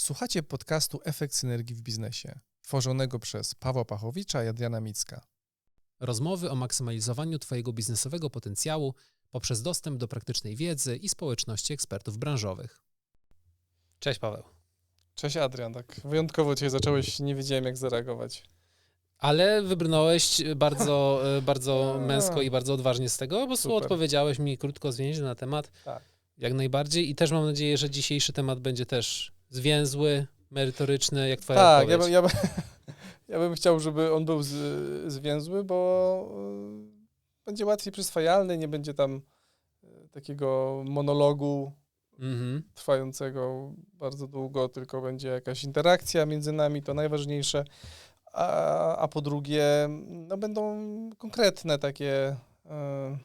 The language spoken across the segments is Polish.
Słuchacie podcastu Efekt Synergii w Biznesie, tworzonego przez Pawła Pachowicza i Adriana Micka. Rozmowy o maksymalizowaniu Twojego biznesowego potencjału poprzez dostęp do praktycznej wiedzy i społeczności ekspertów branżowych. Cześć Paweł. Cześć Adrian, tak wyjątkowo Cię zacząłeś, nie wiedziałem jak zareagować. Ale wybrnąłeś bardzo, e, bardzo męsko i bardzo odważnie z tego, bo Super. odpowiedziałeś mi krótko, zwięźle na temat. Tak. Jak najbardziej. I też mam nadzieję, że dzisiejszy temat będzie też zwięzły, merytoryczny, jak Twoja Tak, ja odpowiedź. bym, ja, bym, ja bym chciał, żeby on był z, zwięzły, bo y, będzie łatwiej przyswajalny, nie będzie tam y, takiego monologu Mhm. trwającego bardzo długo, tylko będzie jakaś interakcja między nami, to najważniejsze. A, a po drugie, no będą konkretne takie e,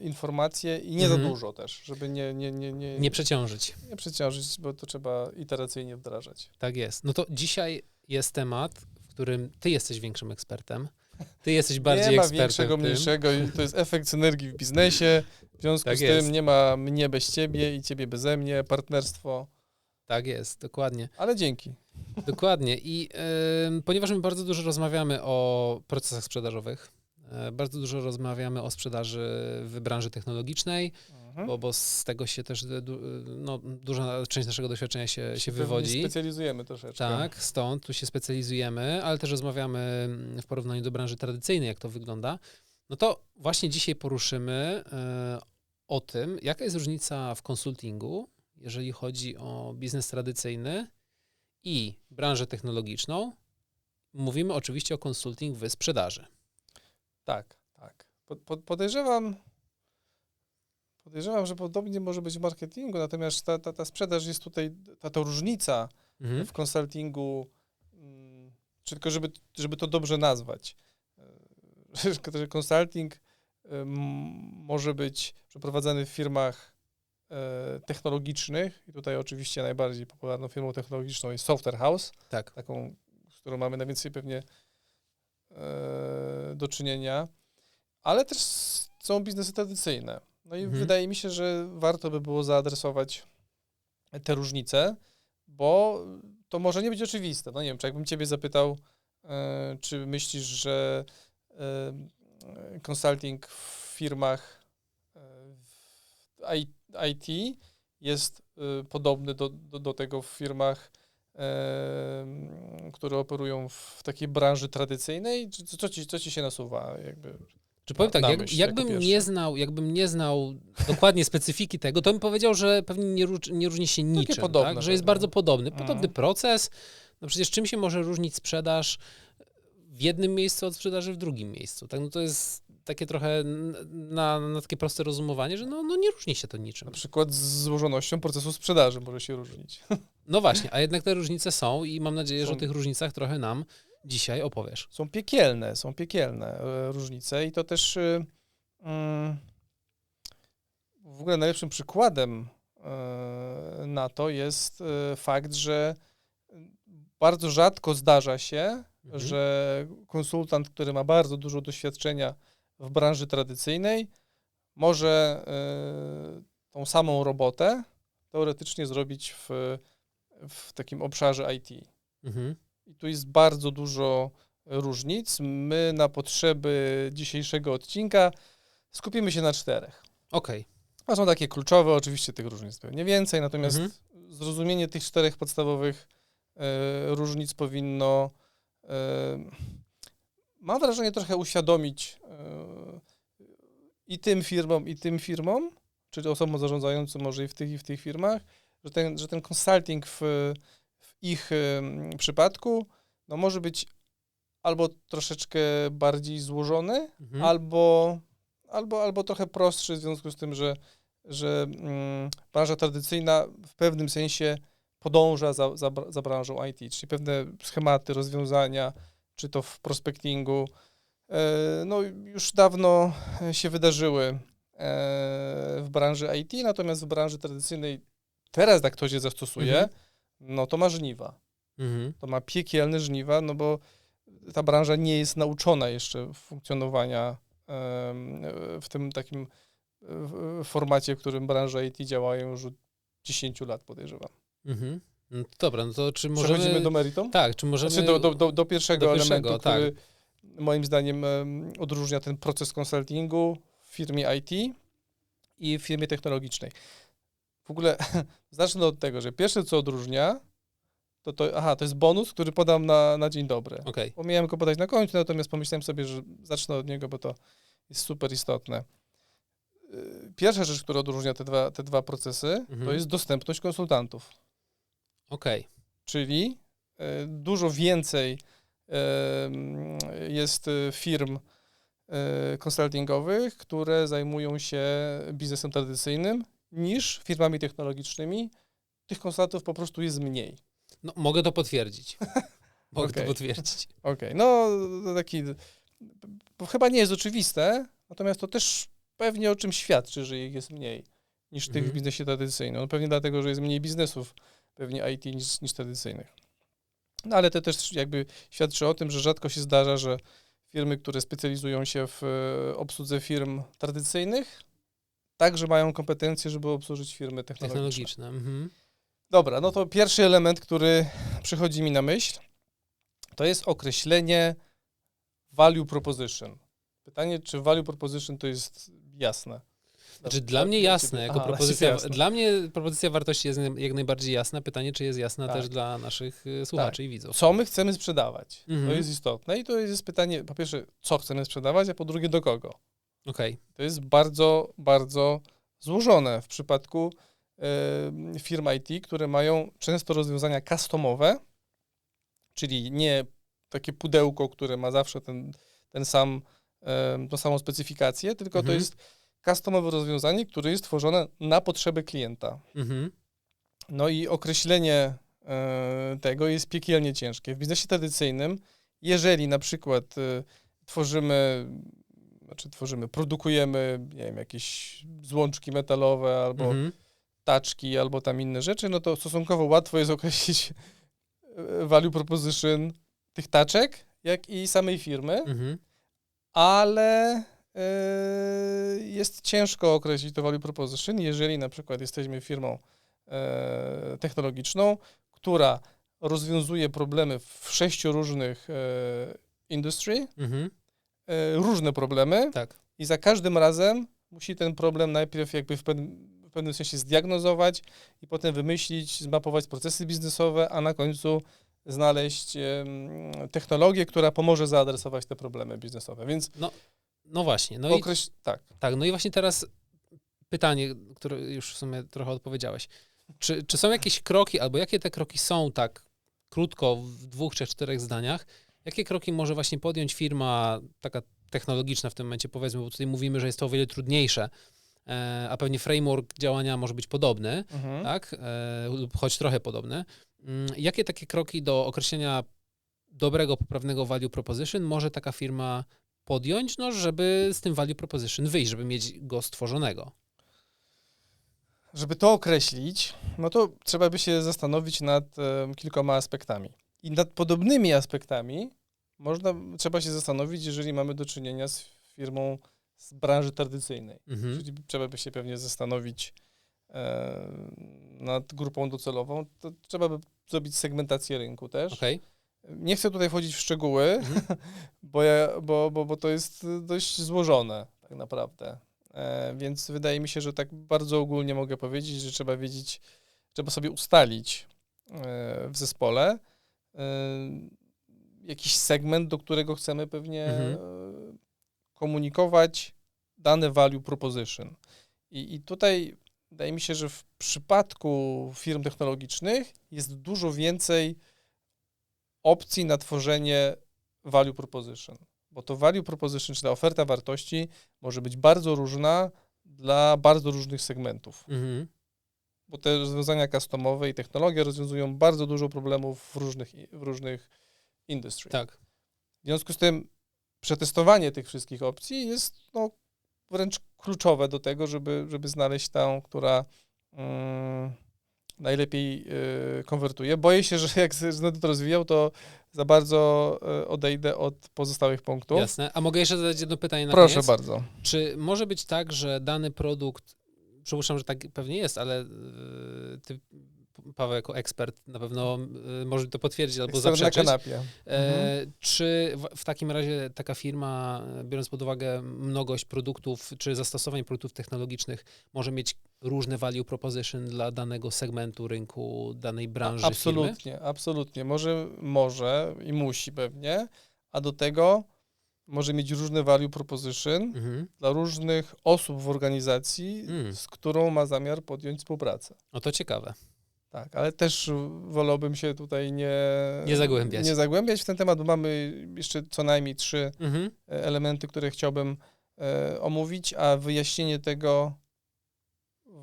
informacje i nie Mhm. za dużo też, żeby nie, nie, nie, nie, Nie przeciążyć. nie przeciążyć, bo to trzeba iteracyjnie wdrażać. Tak jest. No to dzisiaj jest temat, w którym ty jesteś większym ekspertem. Ty jesteś bardziej nie ma ekspertem. większego, mniejszego. i To jest efekt synergii w biznesie. W związku Tak z jest. tym nie ma mnie bez ciebie i ciebie beze mnie, partnerstwo. Tak jest, dokładnie. Ale dzięki. Dokładnie. I ponieważ my bardzo dużo rozmawiamy o procesach sprzedażowych, e, bardzo dużo rozmawiamy o sprzedaży w branży technologicznej, Mhm. bo, bo z tego się też e, du, no, duża część naszego doświadczenia się, się Pewnie wywodzi. Specjalizujemy troszeczkę. Tak, stąd tu się specjalizujemy, ale też rozmawiamy mm, w porównaniu do branży tradycyjnej, jak to wygląda. No to właśnie dzisiaj poruszymy e, o tym, jaka jest różnica w konsultingu, jeżeli chodzi o biznes tradycyjny i branżę technologiczną. Mówimy oczywiście o konsulting w sprzedaży. Tak, tak. Po, po, podejrzewam, podejrzewam, że podobnie może być w marketingu, natomiast ta, ta, ta sprzedaż jest tutaj, ta, ta różnica Mhm. w konsultingu, mm, czy tylko żeby, żeby to dobrze nazwać. E, że Konsulting em, może być przeprowadzany w firmach e, technologicznych i tutaj oczywiście najbardziej popularną firmą technologiczną jest Software House, Tak. taką, z którą mamy najwięcej pewnie e, do czynienia, ale też są biznesy tradycyjne. No i Mhm. wydaje mi się, że warto by było zaadresować te różnice, bo to może nie być oczywiste. No nie wiem, czy jakbym ciebie zapytał, e, czy myślisz, że e, consulting w firmach e, w I- IT jest e, podobny do, do, do tego w firmach, e, które operują w takiej branży tradycyjnej? Czy, co, ci, co ci się nasuwa? Jakby? Czy powiem tak, jak, myśl jakbym, nie znał, jakbym nie znał dokładnie specyfiki tego, to bym powiedział, że pewnie nie, nie różni się niczym, podobne tak? że jest pewnie. bardzo podobny. Podobny Mhm. proces. No przecież czym się może różnić sprzedaż w jednym miejscu od sprzedaży w drugim miejscu? Tak? No to jest takie trochę na, na takie proste rozumowanie, że no, no nie różni się to niczym. Na przykład z złożonością procesu sprzedaży może się różnić. No właśnie, a jednak te różnice są i mam nadzieję, że Są. o tych różnicach trochę nam dzisiaj opowiesz. Są piekielne, są piekielne e, różnice i to też y, mm, w ogóle najlepszym przykładem e, na to jest e, fakt, że bardzo rzadko zdarza się, Mhm. że konsultant, który ma bardzo dużo doświadczenia w branży tradycyjnej, może e, tą samą robotę teoretycznie zrobić w, w takim obszarze IT. Mhm. I tu jest bardzo dużo różnic. My na potrzeby dzisiejszego odcinka skupimy się na czterech. Okej. A są takie kluczowe, oczywiście tych różnic pewnie więcej, natomiast Mhm. zrozumienie tych czterech podstawowych e, różnic powinno, e, mam wrażenie, trochę uświadomić i tym firmom, i tym firmom, czyli osobom zarządzającym może i w tych, i w tych firmach, że ten, że ten consulting w, w ich przypadku no, może być albo troszeczkę bardziej złożony, Mhm. albo, albo, albo trochę prostszy w związku z tym, że, że mm, branża tradycyjna w pewnym sensie podąża za, za, za branżą IT, czyli pewne schematy, rozwiązania, czy to w prospectingu, no już dawno się wydarzyły e, w branży IT, natomiast w branży tradycyjnej teraz jak ktoś je zastosuje, Mhm. no to ma żniwa Mhm. to ma piekielne żniwa, no bo ta branża nie jest nauczona jeszcze funkcjonowania w tym takim e, formacie, w którym branże IT działają już od 10 lat, podejrzewam. Mhm. No dobra, no to czy Przechodzimy możemy... do meritum? Tak, czy możemy... Znaczy do, do, do, do pierwszego do pierwszego, elementu, tak. który moim zdaniem em, odróżnia ten proces konsultingu w firmie IT i w firmie technologicznej. W ogóle zacznę od tego, że pierwsze co odróżnia, to, to aha, to jest bonus, który podam na, na dzień dobry. Okej, Pomijałem go podać na końcu, natomiast pomyślałem sobie, że zacznę od niego, bo to jest super istotne. Yy, Pierwsza rzecz, która odróżnia te dwa, te dwa procesy, Mhm. to jest dostępność konsultantów. okej. Czyli e, dużo więcej jest e, firm e, konsultingowych, które zajmują się biznesem tradycyjnym, niż firmami technologicznymi. Tych konsultantów po prostu jest mniej. No, mogę to potwierdzić. Mogę Okej. to potwierdzić. Okej, no to taki, bo chyba nie jest oczywiste, natomiast to też pewnie o czym świadczy, że ich jest mniej niż tych Mhm. w biznesie tradycyjnym. No pewnie dlatego, że jest mniej biznesów, pewnie IT niż, niż tradycyjnych. No ale to też jakby świadczy o tym, że rzadko się zdarza, że firmy, które specjalizują się w e, obsłudze firm tradycyjnych, także mają kompetencje, żeby obsłużyć firmy technologiczne. Technologiczne. Mhm. Dobra, no to pierwszy element, który przychodzi mi na myśl, to jest określenie value proposition. Pytanie, czy value proposition to jest jasne? Znaczy, dla mnie jasne, jako Aha, propozycja, jasne. dla mnie propozycja wartości jest jak najbardziej jasna. Pytanie, czy jest jasna Tak. też dla naszych y, słuchaczy i widzów. Co my chcemy sprzedawać? Mhm. To jest istotne i to jest pytanie, po pierwsze, co chcemy sprzedawać, a po drugie, do kogo? Okej, To jest bardzo, bardzo złożone w przypadku e, firm IT, które mają często rozwiązania customowe, czyli nie takie pudełko, które ma zawsze ten, ten sam, e, tą samą specyfikację, tylko to Mhm. jest customowe rozwiązanie, które jest tworzone na potrzeby klienta. mhm. No i określenie e, tego jest piekielnie ciężkie. W biznesie tradycyjnym, jeżeli na przykład e, tworzymy, znaczy tworzymy, produkujemy, nie wiem, jakieś złączki metalowe albo Mhm. taczki, albo tam inne rzeczy, no to stosunkowo łatwo jest określić e, value proposition tych taczek, jak i samej firmy, Mhm. ale jest ciężko określić to value proposition, jeżeli na przykład jesteśmy firmą e, technologiczną, która rozwiązuje problemy w sześciu różnych e, industry, Mhm. różne problemy Tak. i za każdym razem musi ten problem najpierw jakby w pewnym, w pewnym sensie zdiagnozować i potem wymyślić, zmapować procesy biznesowe, a na końcu znaleźć technologię, która pomoże zaadresować te problemy biznesowe. Więc No właśnie. No i tak. Tak, no i właśnie teraz pytanie, które już w sumie trochę odpowiedziałeś. Czy, czy są jakieś kroki, albo jakie te kroki są tak krótko, w dwóch czy czterech zdaniach, jakie kroki może właśnie podjąć firma taka technologiczna w tym momencie, powiedzmy, bo tutaj mówimy, że jest to o wiele trudniejsze, e, a pewnie framework działania może być podobny, Mhm. tak, e, lub choć trochę podobny. Mm, Jakie takie kroki do określenia dobrego, poprawnego value proposition może taka firma podjąć, no, żeby z tym value proposition wyjść, żeby mieć go stworzonego? Żeby to określić, no to trzeba by się zastanowić nad em, kilkoma aspektami. I nad podobnymi aspektami można, trzeba się zastanowić, jeżeli mamy do czynienia z firmą z branży tradycyjnej. Mhm. Czyli trzeba by się pewnie zastanowić e, nad grupą docelową. To trzeba by zrobić segmentację rynku też. Okej. Nie chcę tutaj wchodzić w szczegóły, Mhm. bo, ja, bo, bo, bo to jest dość złożone tak naprawdę. E, więc wydaje mi się, że tak bardzo ogólnie mogę powiedzieć, że trzeba wiedzieć, trzeba sobie ustalić e, w zespole e, jakiś segment, do którego chcemy pewnie Mhm. e, komunikować dane value proposition. I, I tutaj wydaje mi się, że w przypadku firm technologicznych jest dużo więcej opcji na tworzenie value proposition. Bo to value proposition, czy ta oferta wartości może być bardzo różna dla bardzo różnych segmentów. Mhm. Bo te rozwiązania customowe i technologie rozwiązują bardzo dużo problemów w różnych, w różnych industry. Tak. W związku z tym przetestowanie tych wszystkich opcji jest no, wręcz kluczowe do tego, żeby, żeby znaleźć tą, która mm, najlepiej y, konwertuje. Boję się, że jak będę to rozwijał, to za bardzo y, odejdę od pozostałych punktów. Jasne. A mogę jeszcze zadać jedno pytanie na Proszę koniec? bardzo. Czy może być tak, że dany produkt, przypuszczam, że tak pewnie jest, ale yy, ty Paweł jako ekspert na pewno y, może to potwierdzić albo Ekspert na zaprzeczyć. kanapie. E, Mhm. Czy w, w takim razie taka firma, biorąc pod uwagę mnogość produktów czy zastosowań produktów technologicznych, może mieć różne value proposition dla danego segmentu rynku, danej branży firmy? Absolutnie, absolutnie. Może, może i musi pewnie, a do tego może mieć różne value proposition Mhm. dla różnych osób w organizacji, Mm. z którą ma zamiar podjąć współpracę. No to ciekawe. Tak, ale też wolałbym się tutaj nie, Nie zagłębiać. nie zagłębiać w ten temat, bo mamy jeszcze co najmniej trzy Mhm. e, elementy, które chciałbym e, omówić, a wyjaśnienie tego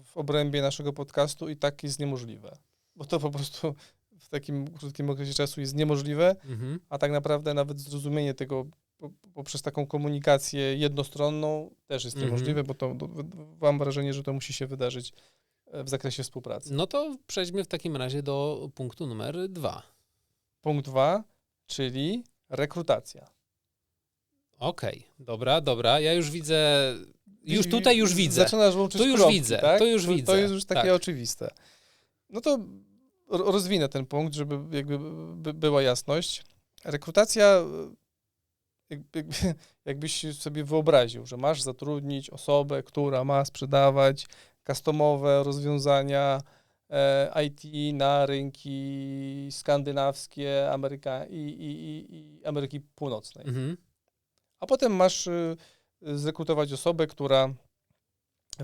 w obrębie naszego podcastu i tak jest niemożliwe. Bo to po prostu w takim krótkim okresie czasu jest niemożliwe, Mhm. a tak naprawdę nawet zrozumienie tego po- poprzez taką komunikację jednostronną też jest Mhm. niemożliwe, bo to, to mam wrażenie, że to musi się wydarzyć w zakresie współpracy. No to przejdźmy w takim razie do punktu numer dwa. Punkt dwa, czyli rekrutacja. Okej, dobra, dobra. Ja już widzę, już tutaj już widzę. Zaczynasz łączyć Tu już kropki, widzę, tak? to już to, To widzę, jest już takie tak. oczywiste. No to ro- rozwinę ten punkt, żeby jakby by była jasność. Rekrutacja, e, jakby, jakbyś sobie wyobraził, że masz zatrudnić osobę, która ma sprzedawać customowe rozwiązania e, IT na rynki skandynawskie Ameryka i, i, i, Ameryki Północnej. Mhm. A potem masz y, y, zrekrutować osobę, która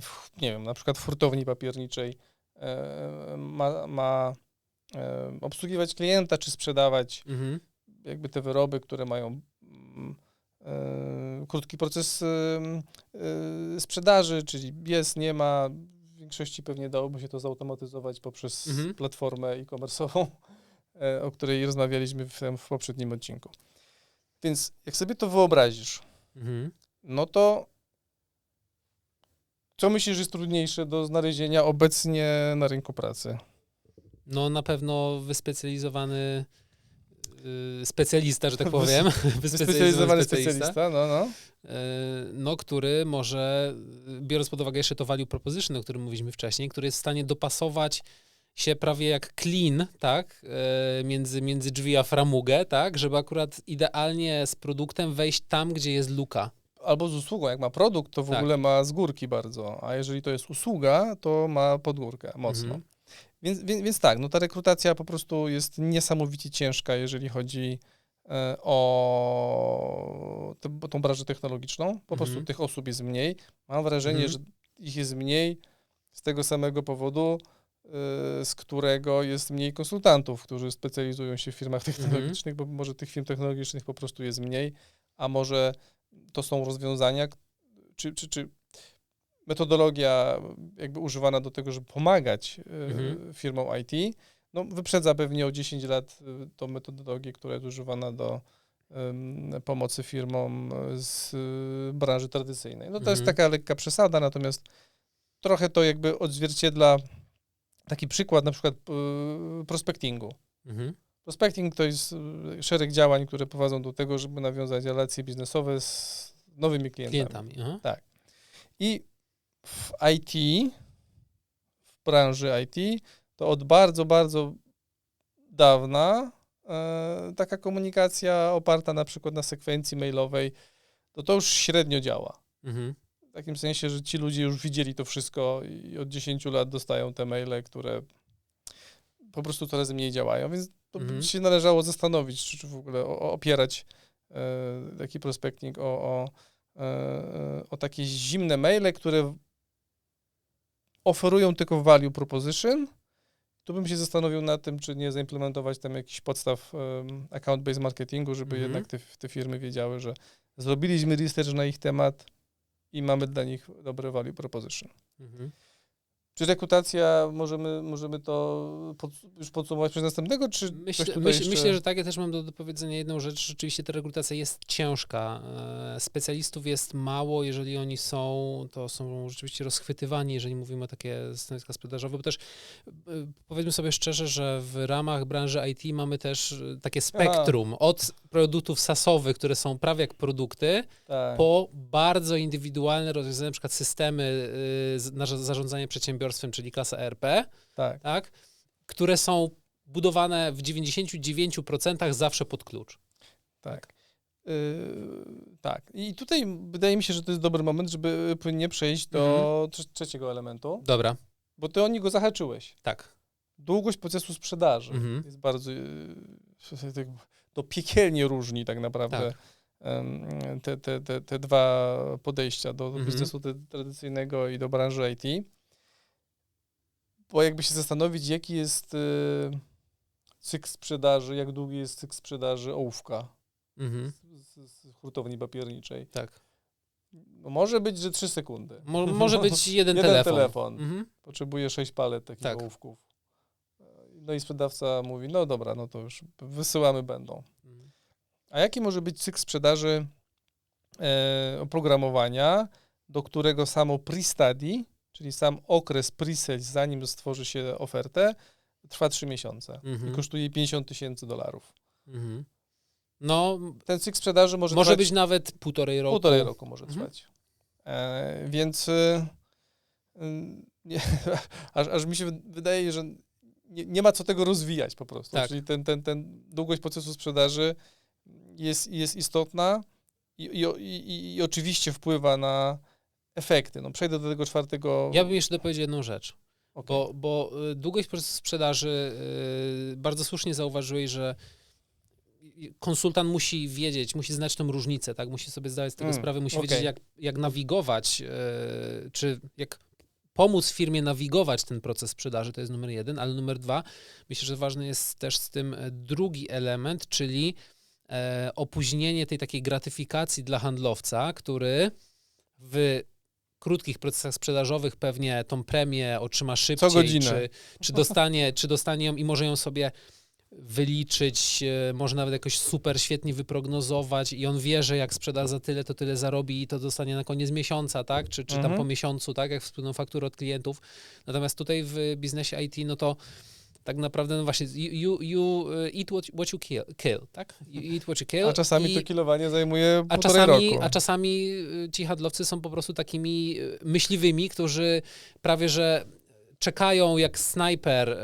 w, nie wiem, na przykład w hurtowni papierniczej e, ma, ma e, obsługiwać klienta, czy sprzedawać Mhm. jakby te wyroby, które mają mm, e, krótki proces e, sprzedaży, czyli jest, nie ma. W większości pewnie dałoby się to zautomatyzować poprzez Mhm. platformę e-commerce'ową, e, o której rozmawialiśmy w, w poprzednim odcinku. Więc jak sobie to wyobrazisz, Mhm. no to co myślisz jest trudniejsze do znalezienia obecnie na rynku pracy? No na pewno wyspecjalizowany specjalista, że tak powiem. Wyspecjalizowany specjalista, no, no. y, no, który może, y, biorąc pod uwagę jeszcze to value proposition, o którym mówiliśmy wcześniej, który jest w stanie dopasować się prawie jak clean, tak, y, między, między drzwi a framugę, tak, żeby akurat idealnie z produktem wejść tam, gdzie jest luka. Albo z usługą. Jak ma produkt, to w Tak. ogóle ma z górki bardzo, a jeżeli to jest usługa, to ma pod górkę mocno. Mhm. Więc, więc, więc tak, no ta rekrutacja po prostu jest niesamowicie ciężka, jeżeli chodzi e, o tą branżę technologiczną. Po prostu Mhm. tych osób jest mniej. Mam wrażenie, Mhm. że ich jest mniej z tego samego powodu, e, z którego jest mniej konsultantów, którzy specjalizują się w firmach Mhm. technologicznych, bo może tych firm technologicznych po prostu jest mniej, a może to są rozwiązania, czy, czy, czy metodologia jakby używana do tego, żeby pomagać e, Mhm. firmom IT, no wyprzedza pewnie o 10 lat e, tą metodologię, która jest używana do pomocy firmom e, z branży tradycyjnej. No to jest Mhm. taka lekka przesada, natomiast trochę to jakby odzwierciedla taki przykład na przykład prospectingu. Mhm. Prospecting to jest szereg działań, które prowadzą do tego, żeby nawiązać relacje biznesowe z nowymi klientami. Klientami. Aha. I w IT, w branży IT, to od bardzo, bardzo dawna e, taka komunikacja oparta na przykład na sekwencji mailowej, to to już średnio działa. Mhm. W takim sensie, że ci ludzie już widzieli to wszystko i od 10 lat dostają te maile, które po prostu coraz mniej działają, więc to by Mhm. się należało zastanowić, czy, czy w ogóle opierać e, taki prospecting o, o, e, o takie zimne maile, które oferują tylko value proposition, to bym się zastanowił nad tym, czy nie zaimplementować tam jakiś podstaw um, account-based marketingu, żeby Mhm. jednak te, te firmy wiedziały, że zrobiliśmy research na ich temat i mamy dla nich dobre value proposition. Mhm. Czy rekrutacja, możemy, możemy to pod, już podsumować przez następnego, czy Myślę, myśl, jeszcze... myślę, że tak. Ja też mam do, do powiedzenia jedną rzecz. Rzeczywiście ta rekrutacja jest ciężka. E, Specjalistów jest mało. Jeżeli oni są, to są rzeczywiście rozchwytywani, jeżeli mówimy o takie stanowiska sprzedażowe, bo też e, powiedzmy sobie szczerze, że w ramach branży IT mamy też e, takie spektrum od produktów SaaSowych, które są prawie jak produkty, tak. po bardzo indywidualne rozwiązania, na przykład systemy y, z- na zarządzanie przedsiębiorstwem, czyli klasa ERP, tak. tak? które są budowane w 99% zawsze pod klucz. Tak. Yy, tak. I tutaj wydaje mi się, że to jest dobry moment, żeby płynnie przejść do trze- trzeciego elementu, Dobra, bo ty o niego zahaczyłeś. tak. Długość procesu sprzedaży Mhm. jest bardzo yy, tak to piekielnie różni tak naprawdę Tak. te, te, te, te dwa podejścia do Mhm. biznesu tradycyjnego i do branży IT. Bo jakby się zastanowić, jaki jest yy, cykl sprzedaży, jak długi jest cykl sprzedaży ołówka Mhm. z, z hurtowni papierniczej. Tak. No może być, że 3 sekundy. Mo- może być jeden, Jeden telefon. telefon. Mhm. Potrzebuje 6 palet takich Tak. ołówków. No i sprzedawca mówi, no dobra, no to już wysyłamy będą. Mhm. A jaki może być cykl sprzedaży e, oprogramowania, do którego samo pre-study, czyli sam okres pre-sales, zanim stworzy się ofertę, trwa 3 miesiące Mhm. i kosztuje 50 tysięcy dolarów. Mhm. No, Ten cykl sprzedaży może, może być nawet półtorej roku. półtorej roku może Mhm. trwać. E, więc y, y, aż, aż mi się wydaje, że nie, nie ma co tego rozwijać po prostu. Tak. Czyli ten, ten, ten długość procesu sprzedaży jest, jest istotna i, i, i, i oczywiście wpływa na efekty. No, przejdę do tego czwartego. Ja bym jeszcze dopowiedział jedną rzecz. Okej. Bo, bo y, długość procesu sprzedaży, y, bardzo słusznie zauważyłeś, że konsultant musi wiedzieć, musi znać tą różnicę, tak? Musi sobie zdawać z tego Mm, sprawę, musi okej. wiedzieć, jak, jak nawigować, y, czy jak pomóc firmie nawigować ten proces sprzedaży, to jest numer jeden, ale numer dwa, myślę, że ważny jest też z tym e, drugi element, czyli e, opóźnienie tej takiej gratyfikacji dla handlowca, który w krótkich procesach sprzedażowych pewnie tą premię otrzyma szybciej, godzinę. czy, czy, dostanie, czy dostanie ją i może ją sobie wyliczyć, e, może nawet jakoś super świetnie wyprognozować i on wie, że jak sprzeda za tyle, to tyle zarobi i to dostanie na koniec miesiąca, tak? Czy, czy tam Mhm. po miesiącu, tak? Jak wspólną fakturę od klientów. Natomiast tutaj w biznesie IT, no to tak naprawdę, no właśnie, you, you, e, eat what, you kill, kill, tak? You eat what you kill. A czasami i, to kilowanie zajmuje a czasami, roku. a czasami y, ci handlowcy są po prostu takimi y, myśliwymi, którzy prawie że czekają jak snajper y,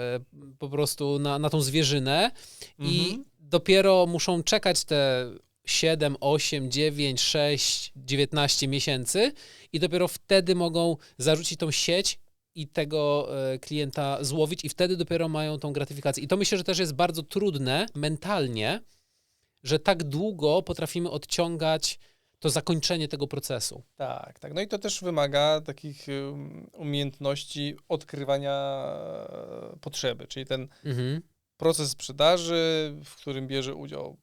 po prostu na, na tą zwierzynę i Mhm. dopiero muszą czekać te 7, 8, 9, 6, 19 miesięcy i dopiero wtedy mogą zarzucić tą sieć i tego e, klienta złowić i wtedy dopiero mają tą gratyfikację. I to myślę, że też jest bardzo trudne mentalnie, że tak długo potrafimy odciągać to zakończenie tego procesu. Tak, tak. No i to też wymaga takich um, umiejętności odkrywania e, potrzeby, czyli ten Mhm. proces sprzedaży, w którym bierze udział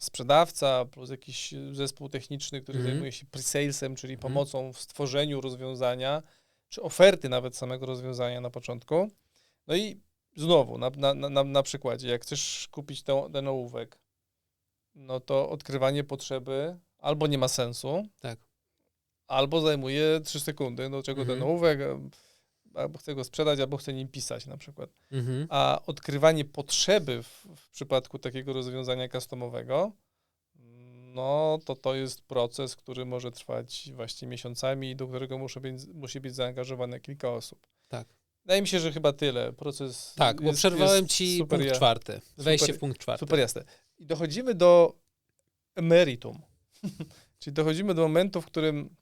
sprzedawca plus jakiś zespół techniczny, który Mhm. zajmuje się pre-salesem, czyli Mhm. pomocą w stworzeniu rozwiązania, czy oferty nawet samego rozwiązania na początku. No i znowu, na, na, na, na przykładzie, jak chcesz kupić ten, ten ołówek, no to odkrywanie potrzeby albo nie ma sensu, Tak. albo zajmuje 3 sekundy, do czego ten Mhm. ołówek, albo chcę go sprzedać, albo chcę nim pisać na przykład. Mhm. A odkrywanie potrzeby w, w przypadku takiego rozwiązania customowego, no to to jest proces, który może trwać właśnie miesiącami i do którego musi być, musi być zaangażowane kilka osób. Tak. Wydaje mi się, że chyba tyle. Proces Tak, bo jest- przerwałem jest ci super, punkt czwarty. Wejście super- w punkt czwarty. Super jasne. I dochodzimy do meritum. Czyli dochodzimy do momentu, w którym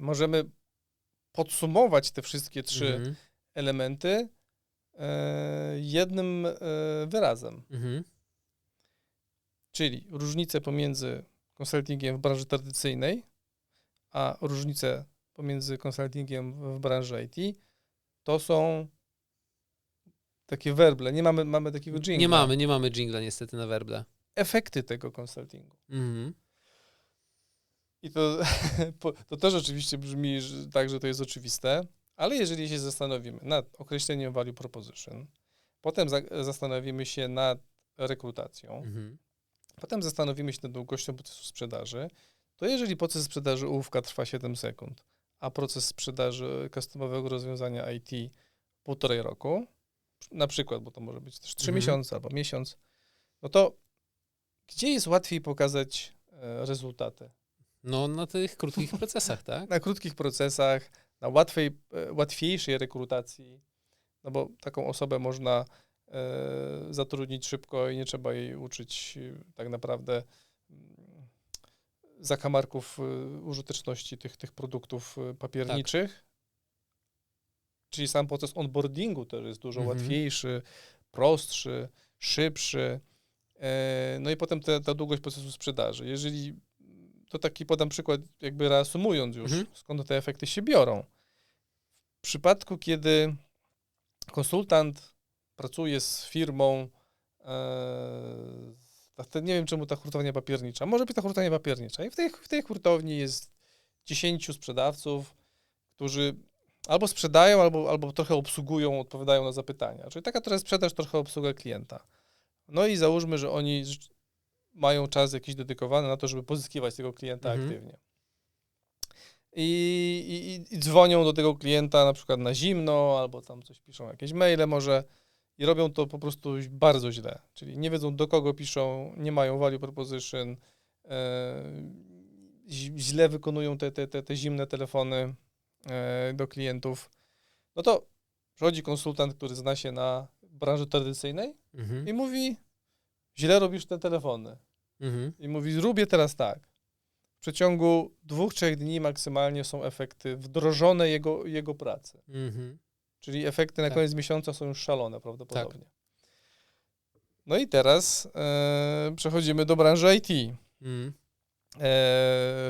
możemy podsumować te wszystkie trzy Mhm. elementy e, jednym e, wyrazem. Mhm. Czyli różnice pomiędzy konsultingiem w branży tradycyjnej, a różnice pomiędzy konsultingiem w branży IT, to są takie werble. Nie mamy, mamy takiego jingla. Nie mamy, nie mamy jingla niestety na werble. Efekty tego konsultingu. Mhm. I to, to też oczywiście brzmi że, tak, że to jest oczywiste, ale jeżeli się zastanowimy nad określeniem value proposition, potem za, zastanowimy się nad rekrutacją, Mhm. Potem zastanowimy się nad długością procesu sprzedaży, to jeżeli proces sprzedaży ołówka trwa 7 sekund, a proces sprzedaży customowego rozwiązania IT półtorej roku, na przykład, bo to może być też 3 Mhm. miesiące albo miesiąc, no to gdzie jest łatwiej pokazać e, rezultaty? No na tych krótkich procesach, tak? na krótkich procesach, na łatwej, e, łatwiejszej rekrutacji, no bo taką osobę można zatrudnić szybko i nie trzeba jej uczyć e, tak naprawdę mm, zakamarków e, użyteczności tych, tych produktów e, papierniczych. Czyli sam proces onboardingu też jest dużo Mhm. łatwiejszy, prostszy, szybszy. E, No i potem te, ta długość procesu sprzedaży. Jeżeli, to taki podam przykład, jakby reasumując już, Mhm. skąd te efekty się biorą. W przypadku, kiedy konsultant pracuje z firmą, e, nie wiem czemu ta hurtownia papiernicza, może być ta hurtownia papiernicza i w tej, w tej hurtowni jest 10 sprzedawców, którzy albo sprzedają, albo, albo trochę obsługują, odpowiadają na zapytania. Czyli taka trochę sprzedaż, trochę obsługa klienta. No i załóżmy, że oni mają czas jakiś dedykowany na to, żeby pozyskiwać tego klienta Mhm. aktywnie. I, i, I dzwonią do tego klienta na przykład na zimno, albo tam coś piszą, jakieś maile może i robią to po prostu bardzo źle. Czyli nie wiedzą do kogo piszą, nie mają value proposition, e, źle wykonują te, te, te, te zimne telefony e, do klientów. No to przychodzi konsultant, który zna się na branży tradycyjnej Mhm. i mówi, źle robisz te telefony. Mhm. I mówi, zrobię teraz tak. W przeciągu dwóch, trzech dni maksymalnie są efekty wdrożone jego, jego pracy. Mhm. Czyli efekty na Tak. koniec miesiąca są już szalone prawdopodobnie. No i teraz e, przechodzimy do branży IT, e, Mhm.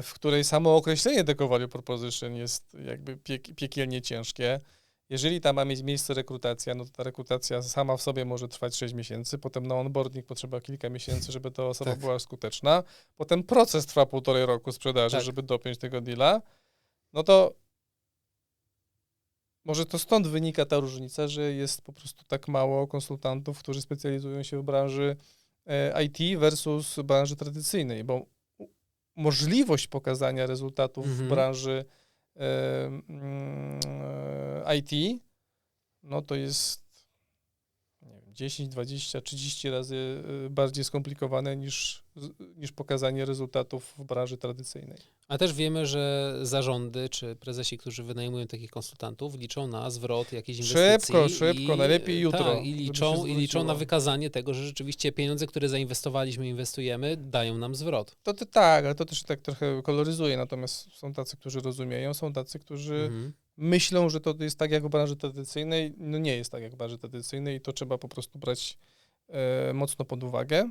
w której samo określenie tego value proposition jest jakby piek, piekielnie ciężkie. Jeżeli tam ma mieć miejsce rekrutacja, no to ta rekrutacja sama w sobie może trwać 6 miesięcy, potem na onboarding potrzeba kilka miesięcy, żeby ta osoba Tak. była skuteczna, potem proces trwa półtorej roku sprzedaży, Tak. żeby dopiąć tego deala, no to może to stąd wynika ta różnica, że jest po prostu tak mało konsultantów, którzy specjalizują się w branży e, IT versus branży tradycyjnej, bo możliwość pokazania rezultatów w Mhm. branży e, mm, e, IT, no to jest wiem, 10, 20, 30 razy e, bardziej skomplikowane niż, niż pokazanie rezultatów w branży tradycyjnej. A też wiemy, że zarządy czy prezesi, którzy wynajmują takich konsultantów, liczą na zwrot jakiejś inwestycji. Szybko, szybko, najlepiej jutro, Tak, i liczą, i liczą na wykazanie tego, że rzeczywiście pieniądze, które zainwestowaliśmy, inwestujemy, dają nam zwrot. To, to tak, ale to też tak trochę koloryzuje, natomiast są tacy, którzy rozumieją, są tacy, którzy Mhm. Myślą, że to jest tak jak w branży tradycyjnej. No nie jest tak jak w branży tradycyjnej i to trzeba po prostu brać e, mocno pod uwagę.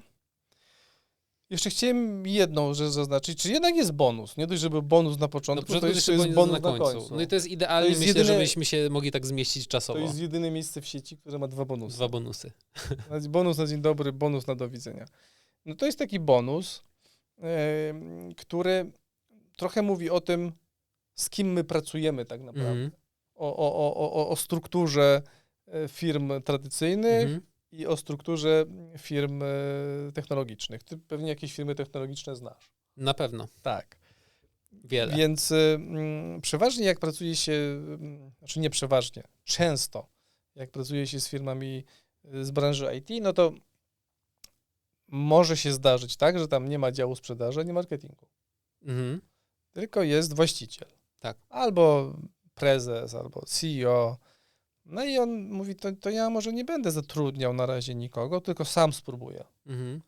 Jeszcze chciałem jedną rzecz zaznaczyć, czy jednak jest bonus. Nie dość, żeby bonus na No, początku, początku to jest jeszcze jest bonus bonus na końcu. No i to jest idealnie, To jest myślę, jedyne- żebyśmy się mogli tak zmieścić To czasowo. jest jedyne miejsce w sieci, które ma dwa bonusy. Dwa bonusy. Bonus na dzień dobry, bonus na do widzenia. No to jest taki bonus, em, który trochę mówi o tym, z kim my pracujemy tak naprawdę. Mhm. O, o, o, o, o strukturze e, firm tradycyjnych Mhm. i o strukturze firm e, technologicznych. Ty pewnie jakieś firmy technologiczne znasz. Na pewno. Tak. Wiele. Więc y, mm, przeważnie jak pracuje się, mm, znaczy nie przeważnie, często jak pracuje się z firmami z branży IT, no to może się zdarzyć tak, że tam nie ma działu sprzedaży, ani marketingu. Mhm. Tylko jest właściciel. Tak. Albo prezes, albo CEO. No i on mówi, to, to ja może nie będę zatrudniał na razie nikogo, tylko sam spróbuję. Mhm.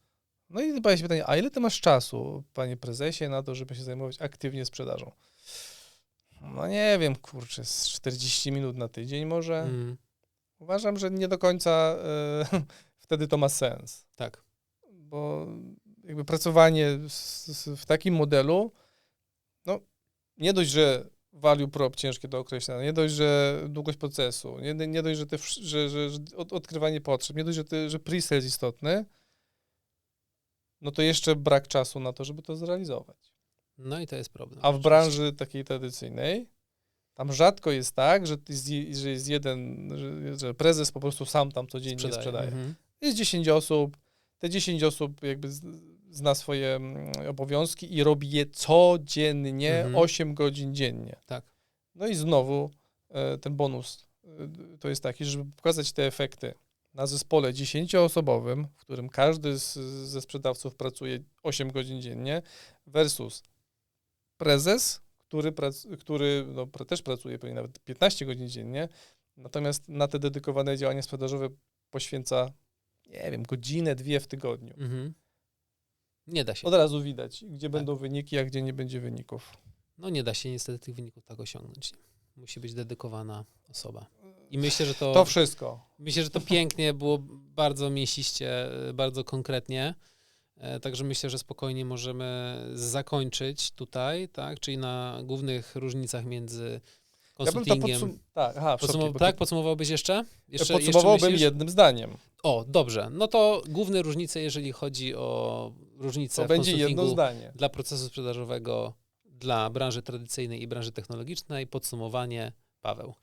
No i chyba się pytanie, a ile ty masz czasu, panie prezesie, na to, żeby się zajmować aktywnie sprzedażą? No nie wiem, kurczę, z 40 minut na tydzień może. Mhm. Uważam, że nie do końca e, wtedy to ma sens, Tak. bo jakby pracowanie w takim modelu, nie dość, że value prop ciężkie do określenia, nie dość, że długość procesu, nie, nie dość, że, te, że, że, że od, odkrywanie potrzeb, nie dość, że, te, że pre-sale jest istotny, no to jeszcze brak czasu na to, żeby to zrealizować. No i to jest problem. A w branży takiej tradycyjnej, tam rzadko jest tak, że jest, że jest jeden, że, że prezes po prostu sam tam codziennie sprzedaje. Mhm. Jest 10 osób, te 10 osób jakby zna swoje mm, obowiązki i robi je codziennie, Mhm. 8 godzin dziennie. Tak. No i znowu e, ten bonus e, to jest taki, żeby pokazać te efekty na zespole 10-osobowym, w którym każdy z, ze sprzedawców pracuje 8 godzin dziennie, versus prezes, który, prac, który no, też pracuje pewnie nawet 15 godzin dziennie, natomiast na te dedykowane działania sprzedażowe poświęca, nie wiem, godzinę, dwie w tygodniu. Mhm. Nie da się. Od razu widać, gdzie Tak. będą wyniki, a gdzie nie będzie wyników. No nie da się niestety tych wyników tak osiągnąć. Musi być dedykowana osoba. I myślę, że to, To wszystko. myślę, że to pięknie było bardzo mięsiście, bardzo konkretnie. E, Także myślę, że spokojnie możemy zakończyć tutaj, tak? Czyli na głównych różnicach między Ja konsultingiem. podsum- tak, aha, Podsum- szopki, tak, podsumowałbyś jeszcze? jeszcze Podsumowałbym myślisz? jednym zdaniem. O, dobrze. No to główne różnice, jeżeli chodzi o różnice To będzie jedno zdanie. dla procesu sprzedażowego dla branży tradycyjnej i branży technologicznej. Podsumowanie, Paweł.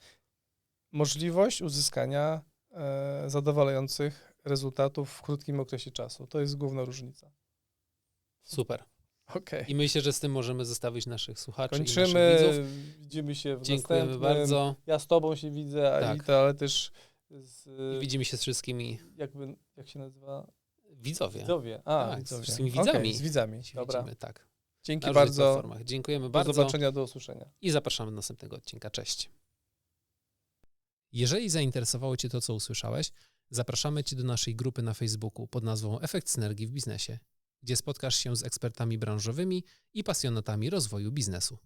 Możliwość uzyskania e, zadowalających rezultatów w krótkim okresie czasu. To jest główna różnica. Super. Okej. I myślę, że z tym możemy zostawić naszych słuchaczy i naszych Kończymy. widzów. Widzimy się w Dziękujemy następnym. bardzo. Ja z tobą się widzę, Tak. Alita, ale też z, I widzimy się z wszystkimi jakby, jak się nazywa? Widzowie. Widzowie. A, Tak, z widzowie. wszystkimi Okej, widzami. z widzami. Dobra. Widzimy, tak. Dzięki bardzo. platformach. Dziękujemy Do bardzo zobaczenia, do usłyszenia. i zapraszamy do następnego odcinka. Cześć. Jeżeli zainteresowało Cię to, co usłyszałeś, zapraszamy Cię do naszej grupy na Facebooku pod nazwą Efekt Synergii w Biznesie, gdzie spotkasz się z ekspertami branżowymi i pasjonatami rozwoju biznesu.